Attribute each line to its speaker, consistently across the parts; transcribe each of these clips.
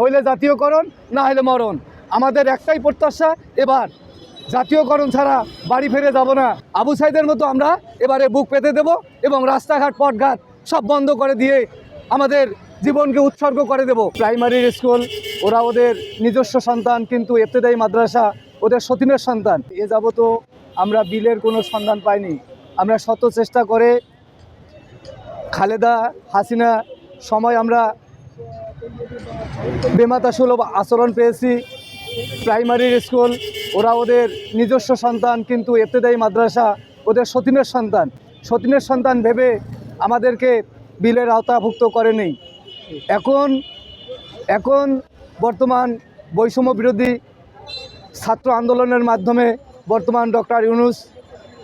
Speaker 1: হইলে জাতীয়করণ, না হলে মরণ। আমাদের একটাই প্রত্যাশা, এবার জাতীয়করণ ছাড়া বাড়ি ফিরে যাব না। আবু সাইদের মতো আমরা এবারে বুক পেতে দেব এবং রাস্তাঘাট পটঘাট সব বন্ধ করে দিয়ে আমাদের জীবনকে উৎসর্গ করে দেব। প্রাইমারি স্কুল, ওরা ওদের নিজস্ব সন্তান, কিন্তু এফতেদায়ী মাদ্রাসা ওদের সতীনের সন্তান। এ যাবত আমরা বিলের কোনো সন্ধান পাইনি। আমরা শত চেষ্টা করে খালেদা হাসিনা সময় আমরা বেমাতা সুলভ আচরণ পেয়েছি। প্রাইমারি স্কুল ওরা ওদের নিজস্ব সন্তান, কিন্তু এফতেদায়ী মাদ্রাসা, ওদের সতীনের সন্তান। সতীনের সন্তান ভেবে আমাদেরকে বিলের আওতাভুক্ত করেনি এখন এখন বর্তমান বৈষম্য বিরোধী ছাত্র আন্দোলনের মাধ্যমে বর্তমান ডক্টর ইউনুস,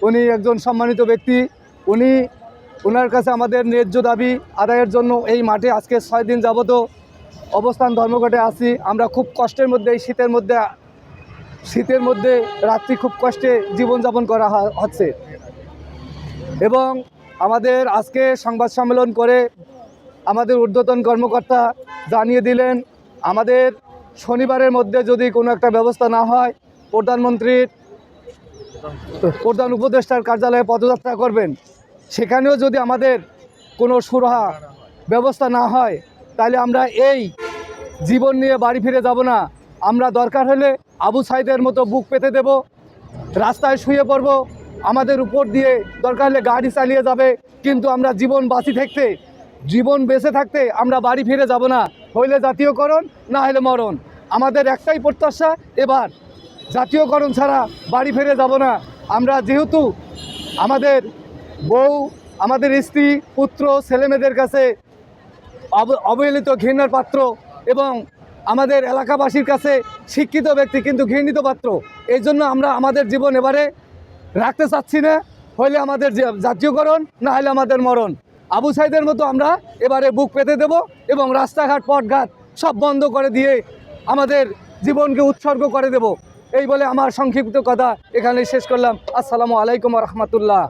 Speaker 1: উনি একজন সম্মানিত ব্যক্তি। উনি ওনার কাছে আমাদের ন্যায্য দাবি আদায়ের জন্য এই মাঠে আজকে ছয় দিন যাবত অবস্থান ধর্মঘটে আছি, আমরা খুব কষ্টের মধ্যে, এই শীতের মধ্যে শীতের মধ্যে রাত্রি খুব কষ্টে জীবনযাপন করা হচ্ছে। এবং আমাদের আজকে সংবাদ সম্মেলন করে আমাদের ঊর্ধ্বতন কর্মকর্তা জানিয়ে দিলেন, আমাদের শনিবারের মধ্যে যদি কোনো একটা ব্যবস্থা না হয়, প্রধানমন্ত্রীর প্রধান উপদেষ্টার কার্যালয়ে পদযাত্রা করবেন। সেখানেও যদি আমাদের কোনো সুরাহা ব্যবস্থা না হয় তাহলে আমরা এই জীবন নিয়ে বাড়ি ফিরে যাব না। আমরা দরকার হলে আবু সাইদের মতো বুক পেতে দেব, রাস্তায় শুয়ে পড়ব, আমাদের উপর দিয়ে দরকার হলে গাড়ি চালিয়ে যাবে। কিন্তু আমরা জীবন বাঁচি থাকতে, জীবন বেঁচে থাকতে আমরা বাড়ি ফিরে যাব না। হইলে জাতীয়করণ, না হলে মরণ। আমাদের একটাই প্রত্যাশা, এবার জাতীয়করণ ছাড়া বাড়ি ফিরে যাব না। আমরা যেহেতু আমাদের বউ, আমাদের স্ত্রী, পুত্র, ছেলেমেয়েদের কাছে অবহেলিত, ঘৃণার পাত্র এবং আমাদের এলাকাবাসীর কাছে শিক্ষিত ব্যক্তি কিন্তু ঘৃণিত পাত্র। এই জন্য আমরা আমাদের জীবন এবারে রাখতে চাচ্ছি না। হইলে আমাদের জাতীয়করণ না হলে আমাদের মরণ। আবু সাইদের মতো আমরা এবারে বুক পেতে দেব এবং রাস্তাঘাট, পথঘাট সব বন্ধ করে দিয়ে আমাদের জীবনকে উৎসর্গ করে দেব। এই বলে আমার সংক্ষিপ্ত কথা এখানে শেষ করলাম। আসসালামু আলাইকুম রহমতুল্লাহ।